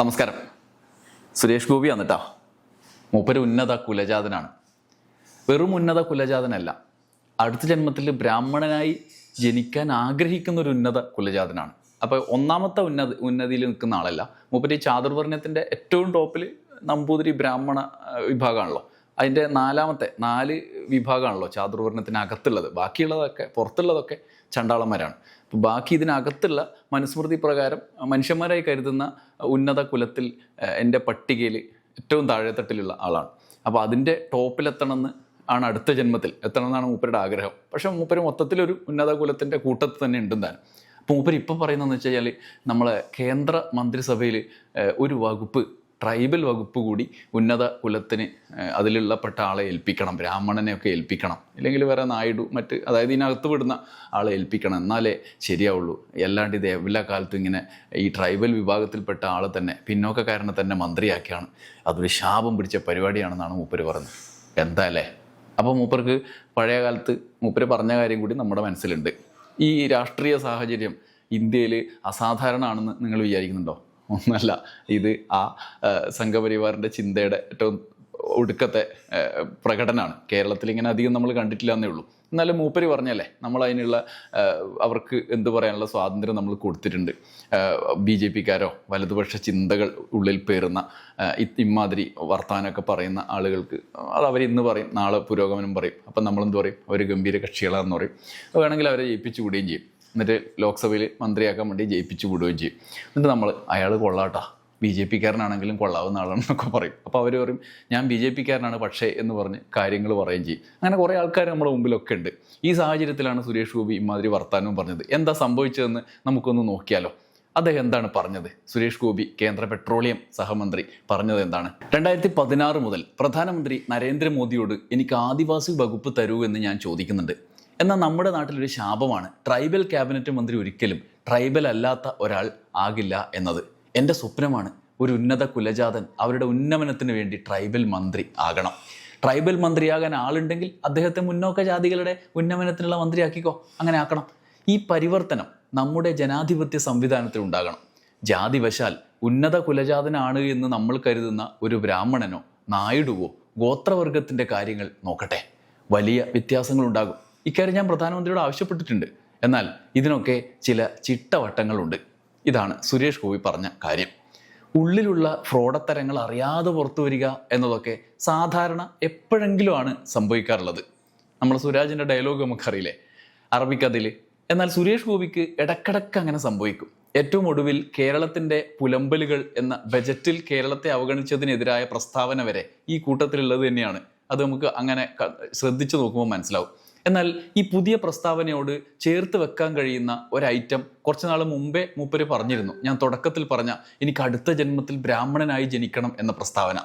നമസ്കാരം. സുരേഷ് ഗോപി വന്നിട്ടാ? മൂപ്പര് ഉന്നത കുലജാതനാണ്. വെറും ഉന്നത കുലജാതനല്ല. അടുത്ത ജന്മത്തിൽ ബ്രാഹ്മണനായി ജനിക്കാൻ ആഗ്രഹിക്കുന്ന ഒരു ഉന്നത കുലജാതനാണ്. അപ്പോൾ ഒന്നാമത്തെ ഉന്നത ഉന്നതിയിൽ നിൽക്കുന്ന ആളല്ല. മൂപ്പര് ഈ ചാതുർവർണയത്തിന്റെ ഏറ്റവും ടോപ്പിൽ നമ്പൂതിരി ബ്രാഹ്മണ വിഭാഗമാണല്ലോ. അതിന്റെ നാലാമത്തെ നാല് വിഭാഗമാണല്ലോ ചാതുർവർണത്തിനകത്തുള്ളത്. ബാക്കിയുള്ളതൊക്കെ പുറത്തുള്ളതൊക്കെ ചണ്ടാളന്മാരാണ്. അപ്പോൾ ബാക്കി ഇതിനകത്തുള്ള മനുസ്മൃതി പ്രകാരം മനുഷ്യന്മാരായി കരുതുന്ന ഉന്നത കുലത്തിൽ എന്റെ പട്ടികയിൽ ഏറ്റവും താഴെത്തട്ടിലുള്ള ആളാണ്. അപ്പോൾ അതിന്റെ ടോപ്പിലെത്തണമെന്ന് ആണ് അടുത്ത ജന്മത്തിൽ എത്തണമെന്നാണ് മൂപ്പരുടെ ആഗ്രഹം. പക്ഷെ മൂപ്പര് മൊത്തത്തിലൊരു ഉന്നത കുലത്തിന്റെ കൂട്ടത്തിൽ തന്നെ ഉണ്ടെന്നാണ് അപ്പോൾ മൂപ്പര് ഇപ്പോൾ പറയുന്നതെന്ന് വെച്ച് കഴിഞ്ഞാൽ നമ്മളെ കേന്ദ്ര മന്ത്രിസഭയിൽ ഒരു വകുപ്പ് ട്രൈബൽ വകുപ്പ് കൂടി ഉന്നത കുലത്തിന് അതിലുള്ളപ്പെട്ട അതിലുള്ള പെട്ട ആളെ ഏൽപ്പിക്കണം ബ്രാഹ്മണനെയൊക്കെ ഏൽപ്പിക്കണം ഇല്ലെങ്കിൽ വേറെ നായിഡു മറ്റ് അതായത് ഇതിനകത്ത് വിടുന്ന ആളെ ഏൽപ്പിക്കണം. എന്നാലേ ശരിയാവുള്ളൂ. അല്ലാണ്ട് ഇത് എല്ലാ കാലത്തും ഇങ്ങനെ ഈ ട്രൈബൽ വിഭാഗത്തിൽപ്പെട്ട ആളെ തന്നെ പിന്നോക്കക്കാരനെ തന്നെ മന്ത്രിയാക്കിയാണ്. അതൊരു ശാപം പിടിച്ച പരിപാടിയാണെന്നാണ് മൂപ്പര് പറഞ്ഞത് എന്താ അല്ലേ? അപ്പോൾ മൂപ്പർക്ക് പഴയ കാലത്ത് മൂപ്പര് പറഞ്ഞ കാര്യം കൂടി നമ്മുടെ മനസ്സിലുണ്ട്. ഈ രാഷ്ട്രീയ സാഹചര്യം ഇന്ത്യയിൽ അസാധാരണമാണെന്ന് നിങ്ങൾ വിചാരിക്കുന്നുണ്ടോ? ഒന്നല്ല. ഇത് ആ സംഘപരിവാറിന്റെ ചിന്തയുടെ ഏറ്റവും ഒടുക്കത്തെ പ്രകടനമാണ്. കേരളത്തിൽ ഇങ്ങനെ അധികം നമ്മൾ കണ്ടിട്ടില്ല എന്നേ ഉള്ളൂ. എന്നാലും മൂപ്പര് പറഞ്ഞല്ലേ നമ്മൾ അതിനുള്ള അവർക്ക് എന്ത് പറയാനുള്ള സ്വാതന്ത്ര്യം നമ്മൾ കൊടുത്തിട്ടുണ്ട്. ബി ജെ പിക്കാരോ വലതുപക്ഷ ചിന്തകൾ ഉള്ളിൽ പേറുന്ന ഇമാതിരി വർത്തമാനമൊക്കെ പറയുന്ന ആളുകൾക്ക് അത് അവർ ഇന്ന് പറയും നാളെ പുരോഗമനം പറയും. അപ്പം നമ്മളെന്ത് പറയും? അവർ ഗംഭീര കക്ഷികളാണെന്ന് പറയും. വേണമെങ്കിൽ അവരെ ജയിപ്പിച്ചു വിടുകയും ചെയ്യും. എന്നിട്ട് ലോക്സഭയിൽ മന്ത്രിയാക്കാൻ വേണ്ടി ജയിപ്പിച്ചു വിടുകയും ചെയ്യും. എന്നിട്ട് നമ്മൾ അയാൾ കൊള്ളാട്ടാ. ബി ജെ പിക്കാരനാണെങ്കിലും കൊള്ളാവുന്ന ആളാണെന്നൊക്കെ പറയും. അപ്പോൾ അവർ പറയും ഞാൻ ബി ജെ പിക്കാരനാണ് പക്ഷേ എന്ന് പറഞ്ഞ് കാര്യങ്ങൾ പറയുകയും ചെയ്യും. അങ്ങനെ കുറേ ആൾക്കാർ നമ്മുടെ മുമ്പിലൊക്കെ ഉണ്ട്. ഈ സാഹചര്യത്തിലാണ് സുരേഷ് ഗോപി ഇമാതിരി വർത്താനവും പറഞ്ഞത്. എന്താ സംഭവിച്ചതെന്ന് നമുക്കൊന്ന് നോക്കിയാലോ? അദ്ദേഹം എന്താണ് പറഞ്ഞത്? സുരേഷ് ഗോപി കേന്ദ്ര പെട്രോളിയം സഹമന്ത്രി പറഞ്ഞത് എന്താണ്? രണ്ടായിരത്തി പതിനാറ് മുതൽ പ്രധാനമന്ത്രി നരേന്ദ്രമോദിയോട് എനിക്ക് ആദിവാസി വകുപ്പ് തരൂ എന്ന് ഞാൻ ചോദിക്കുന്നുണ്ട്. എന്നാൽ നമ്മുടെ നാട്ടിലൊരു ശാപമാണ്. ട്രൈബൽ ക്യാബിനറ്റ് മന്ത്രി ഒരിക്കലും ട്രൈബൽ അല്ലാത്ത ഒരാൾ ആകില്ല എന്നത്. എന്റെ സ്വപ്നമാണ് ഒരു ഉന്നത കുലജാതൻ അവരുടെ ഉന്നമനത്തിന് വേണ്ടി ട്രൈബൽ മന്ത്രി ആകണം. ട്രൈബൽ മന്ത്രിയാകാൻ ആളുണ്ടെങ്കിൽ അദ്ദേഹത്തെ മുന്നോക്ക ജാതികളുടെ ഉന്നമനത്തിനുള്ള മന്ത്രിയാക്കിക്കോ. അങ്ങനെ ആക്കണം. ഈ പരിവർത്തനം നമ്മുടെ ജനാധിപത്യ സംവിധാനത്തിൽ ഉണ്ടാകണം. ജാതിവശാൽ ഉന്നത കുലജാതനാണ് എന്ന് നമ്മൾ കരുതുന്ന ഒരു ബ്രാഹ്മണനോ നായിഡുവോ ഗോത്രവർഗത്തിന്റെ കാര്യങ്ങൾ നോക്കട്ടെ. വലിയ വ്യത്യാസങ്ങളുണ്ടാകും. ഇക്കാര്യം ഞാൻ പ്രധാനമന്ത്രിയോട് ആവശ്യപ്പെട്ടിട്ടുണ്ട്. എന്നാൽ ഇതിനൊക്കെ ചില ചിട്ടവട്ടങ്ങളുണ്ട്. ഇതാണ് സുരേഷ് ഗോപി പറഞ്ഞ കാര്യം. ഉള്ളിലുള്ള ഫ്രോഡത്തരങ്ങൾ അറിയാതെ പുറത്തു വരിക എന്നതൊക്കെ സാധാരണ എപ്പോഴെങ്കിലുമാണ് സംഭവിക്കാറുള്ളത്. നമ്മൾ സുരാജിന്റെ ഡയലോഗ് നമുക്കറിയില്ലേ? അറബിക്കതിൽ എന്നാൽ സുരേഷ് ഗോപിക്ക് ഇടക്കിടക്ക് അങ്ങനെ സംഭവിക്കും. ഏറ്റവും ഒടുവിൽ കേരളത്തിന്റെ പുലമ്പലുകൾ എന്ന ബജറ്റിൽ കേരളത്തെ അവഗണിച്ചതിനെതിരായ പ്രസ്താവന വരെ ഈ കൂട്ടത്തിലുള്ളത് തന്നെയാണ്. അത് നമുക്ക് അങ്ങനെ ശ്രദ്ധിച്ചു നോക്കുമ്പോൾ മനസ്സിലാവും. എന്നാൽ ഈ പുതിയ പ്രസ്താവനയോട് ചേർത്ത് വെക്കാൻ കഴിയുന്ന ഒരു ഐറ്റം കുറച്ച് നാൾ മുമ്പേ മൂപ്പര് പറഞ്ഞിരുന്നു. ഞാൻ തുടക്കത്തിൽ പറഞ്ഞ എനിക്ക് അടുത്ത ജന്മത്തിൽ ബ്രാഹ്മണനായി ജനിക്കണം എന്ന പ്രസ്താവന.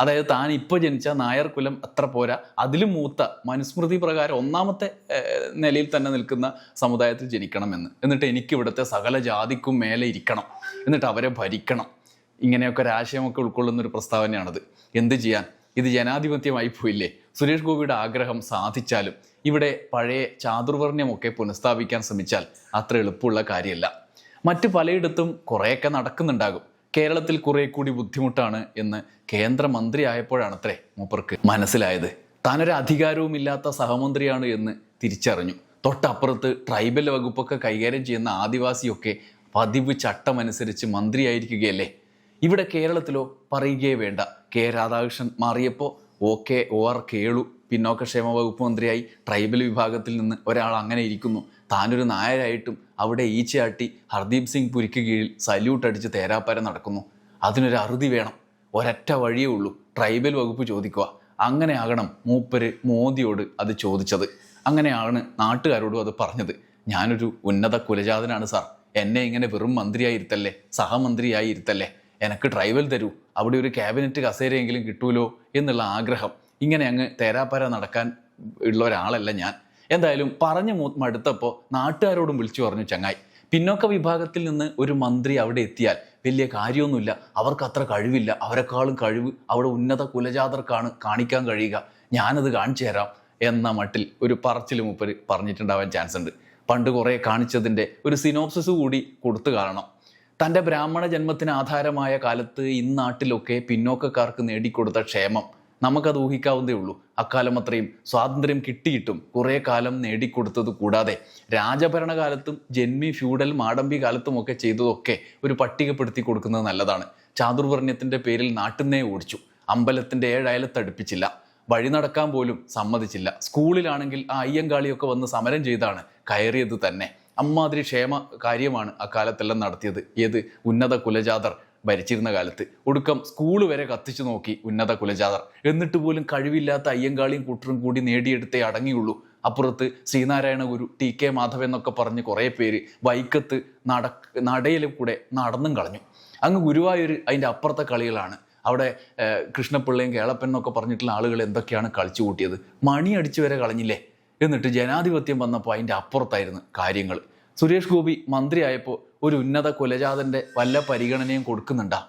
അതായത് താൻ ഇപ്പോൾ ജനിച്ച നായർ കുലം അത്ര പോരാ. അതിലും മൂത്ത മനുസ്മൃതി പ്രകാരം ഒന്നാമത്തെ നിലയിൽ തന്നെ നിൽക്കുന്ന സമുദായത്തിൽ ജനിക്കണമെന്ന് എന്നിട്ട് എനിക്ക് ഇവിടുത്തെ സകല ജാതിക്കും മേലെ ഇരിക്കണം. എന്നിട്ട് അവരെ ഭരിക്കണം. ഇങ്ങനെയൊക്കെ ഒരാശയമൊക്കെ ഉൾക്കൊള്ളുന്ന ഒരു പ്രസ്താവനയാണത്. എന്ത് ചെയ്യാൻ? ഇത് ജനാധിപത്യമായി പോയില്ലേ? സുരേഷ് ഗോപിയുടെ ആഗ്രഹം സാധിച്ചാലും ഇവിടെ പഴയ ചാതുർവർണയമൊക്കെ പുനഃസ്ഥാപിക്കാൻ ശ്രമിച്ചാൽ അത്ര എളുപ്പമുള്ള കാര്യമല്ല. മറ്റ് പലയിടത്തും കുറേയൊക്കെ നടക്കുന്നുണ്ടാകും. കേരളത്തിൽ കുറെ കൂടി ബുദ്ധിമുട്ടാണ് എന്ന് കേന്ദ്രമന്ത്രി ആയപ്പോഴാണത്രേ മൂപ്പർക്ക് മനസ്സിലായത്. താനൊരു അധികാരവുമില്ലാത്ത സഹമന്ത്രിയാണ് എന്ന് തിരിച്ചറിഞ്ഞു. തൊട്ടപ്പുറത്ത് ട്രൈബൽ വകുപ്പൊക്കെ കൈകാര്യം ചെയ്യുന്ന ആദിവാസിയൊക്കെ പതിവ് ചട്ടമനുസരിച്ച് മന്ത്രിയായിരിക്കുകയല്ലേ? ഇവിടെ കേരളത്തിലോ പറയുകയേ വേണ്ട. കെ രാധാകൃഷ്ണൻ മാറിയപ്പോൾ okay O R Kelu പിന്നോക്കക്ഷേമ വകുപ്പ് മന്ത്രിയായി ട്രൈബൽ വിഭാഗത്തിൽ നിന്ന് ഒരാൾ അങ്ങനെ ഇരിക്കുന്നു. താനൊരു നായരായിട്ടും അവിടെ ഈച്ചയാട്ടി ഹർദീപ് സിംഗ് പുരിക്ക് കീഴിൽ സല്യൂട്ട് അടിച്ച് തേരാപ്പാര നടക്കുന്നു. അതിനൊരു അറുതി വേണം. ഒരൊറ്റ വഴിയേ ഉള്ളൂ. ട്രൈബൽ വകുപ്പ് ചോദിക്കുക. അങ്ങനെ ആകണം മൂപ്പര് മോദിയോട് അത് ചോദിച്ചത്. അങ്ങനെയാണ് നാട്ടുകാരോടും അത് പറഞ്ഞത്. ഞാനൊരു ഉന്നത കുലജാതനാണ് സാർ. എന്നെ ഇങ്ങനെ വെറും മന്ത്രിയായിരുത്തല്ലേ? സഹമന്ത്രിയായിരുത്തല്ലേ? എനക്ക് ട്രൈബൽ തരൂ. അവിടെ ഒരു ക്യാബിനറ്റ് കസേരയെങ്കിലും കിട്ടൂലോ എന്നുള്ള ആഗ്രഹം. ഇങ്ങനെ അങ്ങ് തേരാപ്പര നടക്കാൻ ഉള്ള ഒരാളല്ല ഞാൻ. എന്തായാലും പറഞ്ഞു മടുത്തപ്പോൾ നാട്ടുകാരോടും വിളിച്ചു പറഞ്ഞു ചങ്ങായി പിന്നോക്ക വിഭാഗത്തിൽ നിന്ന് ഒരു മന്ത്രി അവിടെ എത്തിയാൽ വലിയ കാര്യമൊന്നുമില്ല. അവർക്ക് അത്ര കഴിവില്ല. അവരെക്കാളും കഴിവ് അവിടെ ഉന്നത കുലജാതർക്കാണ് കാണിക്കാൻ കഴിയുക. ഞാനത് കാണിച്ചു തരാം എന്ന മട്ടിൽ ഒരു പറച്ചിൽ മുപ്പര് പറഞ്ഞിട്ടുണ്ടാവാൻ ചാൻസ് ഉണ്ട് പണ്ട് കുറേ കാണിച്ചതിന്റെ ഒരു സിനോപ്സിസ് കൂടി കൊടുത്തു കാണണം. തന്റെ ബ്രാഹ്മണ ജന്മത്തിന് ആധാരമായ കാലത്ത് ഇന്നാട്ടിലൊക്കെ പിന്നോക്കക്കാർക്ക് നേടിക്കൊടുത്ത ക്ഷേമം നമുക്കത് ഊഹിക്കാവുന്നതേ ഉള്ളൂ. അക്കാലം അത്രയും സ്വാതന്ത്ര്യം കിട്ടിയിട്ടും കുറേ കാലം നേടിക്കൊടുത്തത് കൂടാതെ രാജഭരണകാലത്തും ജന്മി ഫ്യൂഡൽ മാടമ്പി കാലത്തും ഒക്കെ ചെയ്തതൊക്കെ ഒരു പട്ടികപ്പെടുത്തി കൊടുക്കുന്നത് നല്ലതാണ്. ചാതുർവർണ്യത്തിന്റെ പേരിൽ നാട്ടിന്നേ ഓടിച്ചു. അമ്പലത്തിന്റെ ഏഴയലത്തടുപ്പിച്ചില്ല. വഴി നടക്കാൻ പോലും സമ്മതിച്ചില്ല. സ്കൂളിലാണെങ്കിൽ ആ അയ്യങ്കാളിയൊക്കെ വന്ന് സമരം ചെയ്താണ് കയറിയത് തന്നെ. അമ്മാതിരി ക്ഷേമ കാര്യമാണ് അക്കാലത്തെല്ലാം നടത്തിയത്. ഏത്? ഉന്നത കുലജാതർ ഭരിച്ചിരുന്ന കാലത്ത്. ഒടുക്കം സ്കൂൾ വരെ കത്തിച്ചു നോക്കി ഉന്നത കുലജാതർ. എന്നിട്ട് പോലും കഴിവില്ലാത്ത അയ്യങ്കാളിയും കൂട്ടരും കൂടി നേടിയെടുത്തേ അടങ്ങിയുള്ളൂ. അപ്പുറത്ത് ശ്രീനാരായണ ഗുരു ടി കെ മാധവൻ എന്നൊക്കെ പറഞ്ഞ് കുറേ പേര് വൈക്കത്ത് നട നടയിൽ കൂടെ നടന്നും കളഞ്ഞു. അങ്ങ് ഗുരുവായൂർ അതിന്റെ അപ്പുറത്തെ കളികളാണ്. അവിടെ കൃഷ്ണപിള്ളയും കേളപ്പൻ എന്നൊക്കെ പറഞ്ഞിട്ടുള്ള ആളുകൾ എന്തൊക്കെയാണ് കളിച്ചു കൂട്ടിയത്? മണി അടിച്ചു വരെ കളഞ്ഞില്ലേ? എന്നിട്ട് ജനാധിപത്യം വന്നപ്പോൾ അതിന്റെ അപ്പുറത്തായിരുന്നു കാര്യങ്ങൾ സുരേഷ് ഗോപി മന്ത്രിയായപ്പോൾ ഒരു ഉന്നത കുലജാതന്റെ വല്ല പരിഗണനയും കൊടുക്കുന്നുണ്ടാ?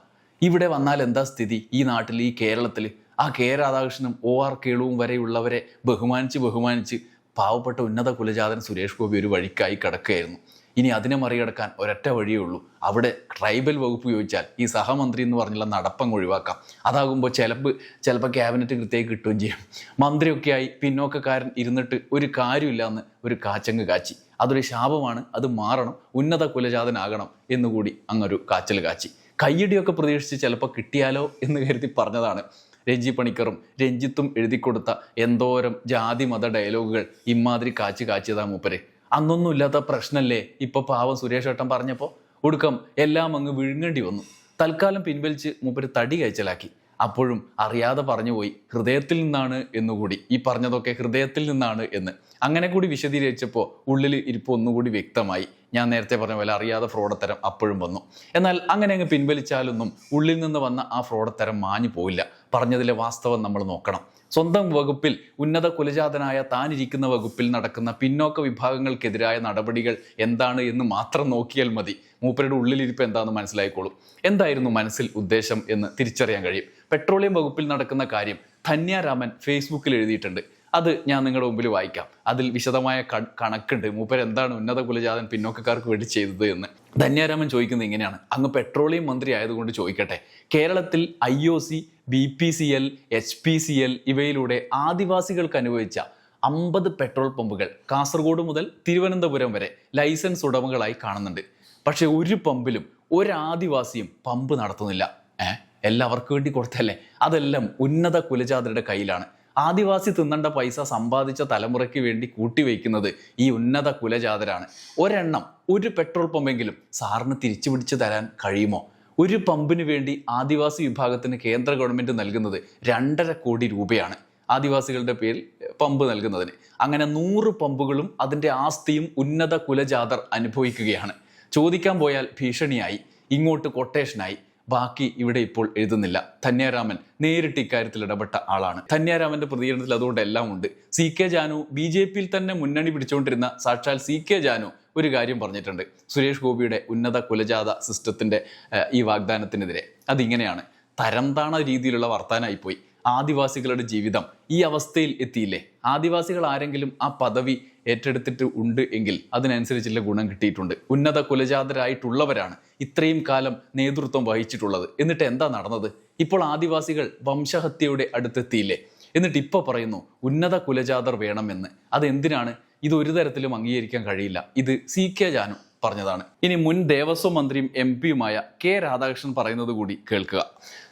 ഇവിടെ വന്നാൽ എന്താ സ്ഥിതി ഈ നാട്ടിൽ ഈ കേരളത്തിൽ ആ കെ രാധാകൃഷ്ണനും ഒ ആർ കേളുവും വരെയുള്ളവരെ ബഹുമാനിച്ച് ബഹുമാനിച്ച് പാവപ്പെട്ട ഉന്നത കുലജാതൻ സുരേഷ് ഗോപി ഒരു വഴിക്കായി കിടക്കുകയായിരുന്നു. ഇനി അതിനെ മറികടക്കാൻ ഒരൊറ്റ വഴിയേ ഉള്ളൂ. അവിടെ ട്രൈബൽ വകുപ്പ് ചോദിച്ചാൽ ഈ സഹമന്ത്രി എന്ന് പറഞ്ഞുള്ള നടപ്പങ്ങ് ഒഴിവാക്കാം. അതാകുമ്പോൾ ചിലപ്പോൾ ചിലപ്പോൾ ക്യാബിനറ്റ് കൃത്യമായി കിട്ടുകയും ചെയ്യും. മന്ത്രിയൊക്കെയായി പിന്നോക്കക്കാരൻ ഇരുന്നിട്ട് ഒരു കാര്യമില്ല എന്ന് ഒരു കാച്ചങ്ങ് കാച്ചി. അതൊരു ശാപമാണ് അത് മാറണം ഉന്നത കുലജാതനാകണം എന്നുകൂടി അങ്ങൊരു കാച്ചൽ കാച്ചി. കയ്യടിയൊക്കെ പ്രതീക്ഷിച്ച് ചിലപ്പോൾ കിട്ടിയാലോ എന്ന് കരുതി പറഞ്ഞതാണ് രഞ്ജി പണിക്കറും. രഞ്ജിത്തും എഴുതിക്കൊടുത്ത എന്തോരം ജാതി മത ഡയലോഗുകൾ ഇമാതിരി കാച്ചു കാച്ചിയതാ മൂപ്പര്. അന്നൊന്നും ഇല്ലാത്ത പ്രശ്നമല്ലേ ഇപ്പൊ പാവം സുരേഷ് ഏട്ടൻ പറഞ്ഞപ്പോൾ ഒടുക്കം എല്ലാം അങ്ങ് വിഴുങ്ങേണ്ടി വന്നു. തൽക്കാലം പിൻവലിച്ച് മൂപ്പര് തടി കയച്ചലാക്കി. അപ്പോഴും അറിയാതെ പറഞ്ഞുപോയി ഹൃദയത്തിൽ നിന്നാണ് എന്നുകൂടി ഈ പറഞ്ഞതൊക്കെ ഹൃദയത്തിൽ നിന്നാണ് എന്ന്. അങ്ങനെ കൂടി വിശദീകരിച്ചപ്പോൾ ഉള്ളിൽ ഇരിപ്പ് ഒന്നുകൂടി വ്യക്തമായി. ഞാൻ നേരത്തെ പറഞ്ഞ പോലെ അറിയാതെ ഫ്രോഡത്തരം അപ്പോഴും വന്നു. എന്നാൽ അങ്ങനെ അങ്ങ് പിൻവലിച്ചാലൊന്നും ഉള്ളിൽ നിന്ന് വന്ന ആ ഫ്രോഡത്തരം മാഞ്ഞു പോയില്ല. പറഞ്ഞതിലെ വാസ്തവം നമ്മൾ നോക്കണം. സ്വന്തം വകുപ്പിൽ ഉന്നത കുലജാതനായ താനിരിക്കുന്ന വകുപ്പിൽ നടക്കുന്ന പിന്നോക്ക വിഭാഗങ്ങൾക്കെതിരായ നടപടികൾ എന്താണ് എന്ന് മാത്രം നോക്കിയാൽ മതി. മൂപ്പരുടെ ഉള്ളിലിരിപ്പ് എന്താണെന്ന് മനസ്സിലായിക്കോളും. എന്തായിരുന്നു മനസ്സിൽ ഉദ്ദേശം എന്ന് തിരിച്ചറിയാൻ കഴിയും. പെട്രോളിയം വകുപ്പിൽ നടക്കുന്ന കാര്യം ധന്യാരാമൻ ഫേസ്ബുക്കിൽ എഴുതിയിട്ടുണ്ട്. അത് ഞാൻ നിങ്ങളുടെ മുമ്പിൽ വായിക്കാം. അതിൽ വിശദമായ കണക്കുണ്ട്. മൂപ്പർ എന്താണ് ഉന്നത കുലജാതൻ പിന്നോക്കക്കാർക്ക് വേണ്ടി ചെയ്തത് എന്ന്. ധന്യാരാമൻ ചോദിക്കുന്നത് ഇങ്ങനെയാണ്. അങ്ങ് പെട്രോളിയം മന്ത്രി ആയതുകൊണ്ട് ചോദിക്കട്ടെ. കേരളത്തിൽ I O C B P C L H P C L ഇവയിലൂടെ ആദിവാസികൾക്ക് അനുവദിച്ച അമ്പത് പെട്രോൾ പമ്പുകൾ കാസർഗോഡ് മുതൽ തിരുവനന്തപുരം വരെ ലൈസൻസ് ഉടമകളായി കാണുന്നുണ്ട്. പക്ഷേ ഒരു പമ്പിലും ഒരു ആദിവാസിയും പമ്പ് നടത്തുന്നില്ല. ഏഹ് എല്ലാവർക്കും വേണ്ടി കൊടുത്തല്ലേ? അതെല്ലാം ഉന്നത കുലജാതരുടെ കയ്യിലാണ്. ആദിവാസി തിന്നേണ്ട പൈസ സമ്പാദിച്ച തലമുറയ്ക്ക് വേണ്ടി കൂട്ടിവെക്കുന്നത് ഈ ഉന്നത കുലജാതരാണ്. ഒരെണ്ണം ഒരു പെട്രോൾ പമ്പെങ്കിലും സാറിന് തിരിച്ചു പിടിച്ചു തരാൻ കഴിയുമോ? ഒരു പമ്പിന് വേണ്ടി ആദിവാസി വിഭാഗത്തിന് കേന്ദ്ര ഗവൺമെന്റ് നൽകുന്നത് രണ്ടര കോടി രൂപയാണ് ആദിവാസികളുടെ പേരിൽ പമ്പ് നൽകുന്നതിന്. അങ്ങനെ നൂറ് പമ്പുകളും അതിന്റെ ആസ്തിയും ഉന്നത കുലജാതർ അനുഭവിക്കുകയാണ്. ചോദിക്കാൻ പോയാൽ ഭീഷണിയായി ഇങ്ങോട്ട് കൊട്ടേഷനായി ബാക്കി ഇവിടെ ഇപ്പോൾ എഴുതുന്നില്ല. ധന്യാരാമൻ നേരിട്ട് ഇക്കാര്യത്തിൽ ഇടപെട്ട ആളാണ്. ധന്യാരാമന്റെ പ്രതികരണത്തിൽ അതുകൊണ്ട് എല്ലാം ഉണ്ട്. C K Janu B J പിയിൽ തന്നെ മുന്നണി പിടിച്ചുകൊണ്ടിരുന്ന സാക്ഷാൽ സി കെ ജാനു ഒരു കാര്യം പറഞ്ഞിട്ടുണ്ട്. സുരേഷ് ഗോപിയുടെ ഉന്നത കുലജാത സിസ്റ്റത്തിന്റെ ഈ വാഗ്ദാനത്തിനെതിരെ. അതിങ്ങനെയാണ്. തരംതാണ രീതിയിലുള്ള വർത്താനായിപ്പോയി. ആദിവാസികളുടെ ജീവിതം ഈ അവസ്ഥയിൽ എത്തിയില്ലേ? ആദിവാസികൾ ആരെങ്കിലും ആ പദവി ഏറ്റെടുത്തിട്ട് ഉണ്ട് എങ്കിൽ അതിനനുസരിച്ചുള്ള ഗുണം കിട്ടിയിട്ടുണ്ട്. ഉന്നത കുലജാതരായിട്ടുള്ളവരാണ് ഇത്രയും കാലം നേതൃത്വം വഹിച്ചിട്ടുള്ളത്. എന്നിട്ട് എന്താ നടന്നത്? ഇപ്പോൾ ആദിവാസികൾ വംശഹത്യയുടെ അടുത്തെത്തിയില്ലേ? എന്നിട്ട് ഇപ്പോൾ പറയുന്നു ഉന്നത കുലജാതർ വേണമെന്ന്. അതെന്തിനാണ്? ഇത് ഒരു തരത്തിലും അംഗീകരിക്കാൻ കഴിയില്ല. ഇത് സി കെ ജാനു പറഞ്ഞതാണ്. ഇനി മുൻ ദേവസ്വം മന്ത്രിയും എം പിയുമായ കെ രാധാകൃഷ്ണൻ പറയുന്നത് കൂടി കേൾക്കുക.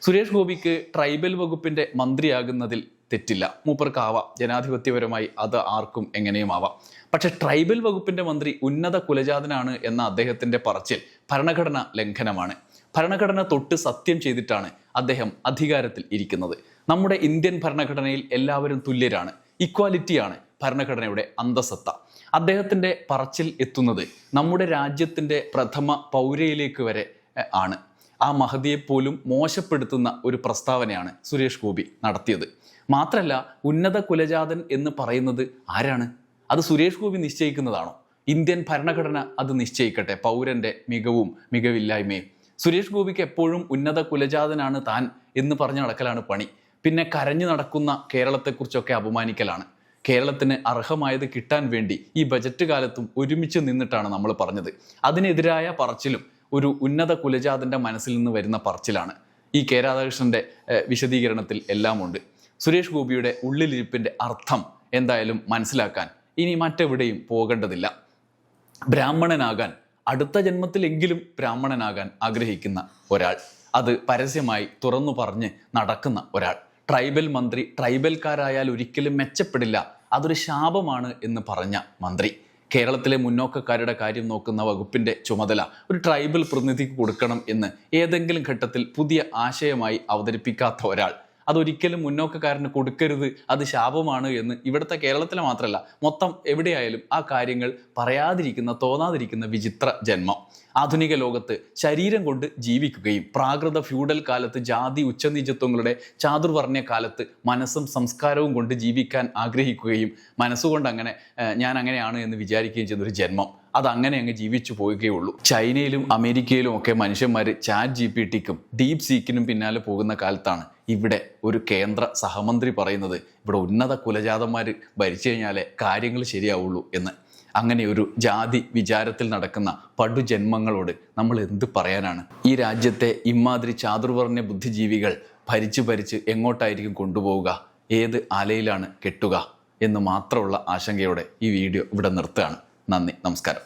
സുരേഷ് ഗോപിക്ക് ട്രൈബൽ വകുപ്പിന്റെ മന്ത്രിയാകുന്നതിൽ തെറ്റില്ല. മൂപ്പർക്കാവാം. ജനാധിപത്യപരമായി അത് ആർക്കും എങ്ങനെയും ആവാം. പക്ഷെ ട്രൈബൽ വകുപ്പിന്റെ മന്ത്രി ഉന്നത കുലജാതനാണ് എന്ന അദ്ദേഹത്തിന്റെ പറച്ചിൽ ഭരണഘടന ലംഘനമാണ്. ഭരണഘടന തൊട്ട് സത്യം ചെയ്തിട്ടാണ് അദ്ദേഹം അധികാരത്തിൽ ഇരിക്കുന്നത്. നമ്മുടെ ഇന്ത്യൻ ഭരണഘടനയിൽ എല്ലാവരും തുല്യരാണ്. ഇക്വാലിറ്റിയാണ്. ഭരണഘടനയുടെ അന്തസത്ത. അദ്ദേഹത്തിന്റെ പറച്ചിൽ എത്തുന്നത് നമ്മുടെ രാജ്യത്തിന്റെ പ്രഥമ പൗരയിലേക്ക് വരെ ആണ്. ആ മഹതിയെ പോലും മോശപ്പെടുത്തുന്ന ഒരു പ്രസ്താവനയാണ് സുരേഷ് ഗോപി നടത്തിയത്. മാത്രമല്ല ഉന്നത കുലജാതൻ എന്ന് പറയുന്നത് ആരാണ്? അത് സുരേഷ് ഗോപി നിശ്ചയിക്കുന്നതാണോ? ഇന്ത്യൻ ഭരണഘടന അത് നിശ്ചയിക്കട്ടെ പൗരന്റെ മികവും മികവില്ലായ്മയും. സുരേഷ് ഗോപിക്ക് എപ്പോഴും ഉന്നത കുലജാതനാണ് താൻ എന്ന് പറഞ്ഞു നടക്കലാണ് പണി. പിന്നെ കരഞ്ഞു നടക്കുന്ന കേരളത്തെക്കുറിച്ചൊക്കെ അപമാനിക്കലാണ്. കേരളത്തിന് അർഹമായത് കിട്ടാൻ വേണ്ടി ഈ ബജറ്റ് കാലത്തും ഒരുമിച്ച് നിന്നിട്ടാണ് നമ്മൾ പറഞ്ഞത്. അതിനെതിരായ പറച്ചിലും ഒരു ഉന്നത കുലജാതന്റെ മനസ്സിൽ നിന്ന് വരുന്ന പറച്ചിലാണ്. ഈ കെ രാധാകൃഷ്ണന്റെ വിശദീകരണത്തിൽ എല്ലാമുണ്ട്. സുരേഷ് ഗോപിയുടെ ഉള്ളിലിരിപ്പിന്റെ അർത്ഥം എന്തായാലും മനസ്സിലാക്കാൻ ഇനി മറ്റെവിടെയും പോകേണ്ടതില്ല. ബ്രാഹ്മണനാകാൻ അടുത്ത ജന്മത്തിലെങ്കിലും ബ്രാഹ്മണനാകാൻ ആഗ്രഹിക്കുന്ന ഒരാൾ അത് പരസ്യമായി തുറന്നു പറഞ്ഞ് നടക്കുന്ന ഒരാൾ. ട്രൈബൽ മന്ത്രി ട്രൈബൽക്കാരായാൽ ഒരിക്കലും മെച്ചപ്പെടില്ല. അതൊരു ശാപമാണ് എന്ന് പറഞ്ഞ മന്ത്രി. കേരളത്തിലെ മുന്നോക്കക്കാരുടെ കാര്യം നോക്കുന്ന വകുപ്പിന്റെ ചുമതല ഒരു ട്രൈബൽ പ്രതിനിധിക്ക് കൊടുക്കണം എന്ന് ഏതെങ്കിലും ഘട്ടത്തിൽ പുതിയ ആശയമായി അവതരിപ്പിക്കാത്ത ഒരാൾ. അതൊരിക്കലും മുന്നോക്കക്കാരന് കൊടുക്കരുത് അത് ശാപമാണ് എന്ന് ഇവിടുത്തെ കേരളത്തിലെ മാത്രമല്ല മൊത്തം എവിടെയായാലും ആ കാര്യങ്ങൾ പറയാതിരിക്കുന്ന തോന്നാതിരിക്കുന്ന വിചിത്ര ജന്മം. ആധുനിക ലോകത്ത് ശരീരം കൊണ്ട് ജീവിക്കുകയും പ്രാകൃത ഫ്യൂഡൽ കാലത്ത് ജാതി ഉച്ചനീചത്വങ്ങളുടെ ചാതുർവർണ കാലത്ത് മനസ്സും സംസ്കാരവും കൊണ്ട് ജീവിക്കാൻ ആഗ്രഹിക്കുകയും മനസ്സുകൊണ്ട് അങ്ങനെ ഞാൻ അങ്ങനെയാണ് എന്ന് വിചാരിക്കുകയും ചെയ്യുന്ന ഒരു ജന്മം. അത് അങ്ങനെ അങ്ങ് ജീവിച്ചു പോവുകയുള്ളൂ ചൈനയിലും അമേരിക്കയിലും ഒക്കെ മനുഷ്യന്മാർ ചാറ്റ് ജി പി ടിക്കും ഡീപ് സീക്കിനും പിന്നാലെ പോകുന്ന കാലത്താണ്. ഇവിടെ ഒരു കേന്ദ്ര സഹമന്ത്രി പറയുന്നത് ഇവിടെ ഉന്നത കുലജാതന്മാർ ഭരിച്ചു കഴിഞ്ഞാലേ കാര്യങ്ങൾ ശരിയാവുള്ളൂ എന്ന്. അങ്ങനെ ഒരു ജാതി വിചാരത്തിൽ നടക്കുന്ന പടുജന്മങ്ങളോട് നമ്മൾ എന്ത് പറയാനാണ്? ഈ രാജ്യത്തെ ഇമാതിരി ചാതുർവർണ ബുദ്ധിജീവികൾ ഭരിച്ചു ഭരിച്ച് എങ്ങോട്ടായിരിക്കും കൊണ്ടുപോവുക? ഏത് ആലയിലാണ് കെട്ടുക? എന്ന് മാത്രമുള്ള ആശങ്കയോടെ ഈ വീഡിയോ ഇവിടെ നിർത്തുകയാണ്. നന്ദി നമസ്കാരം.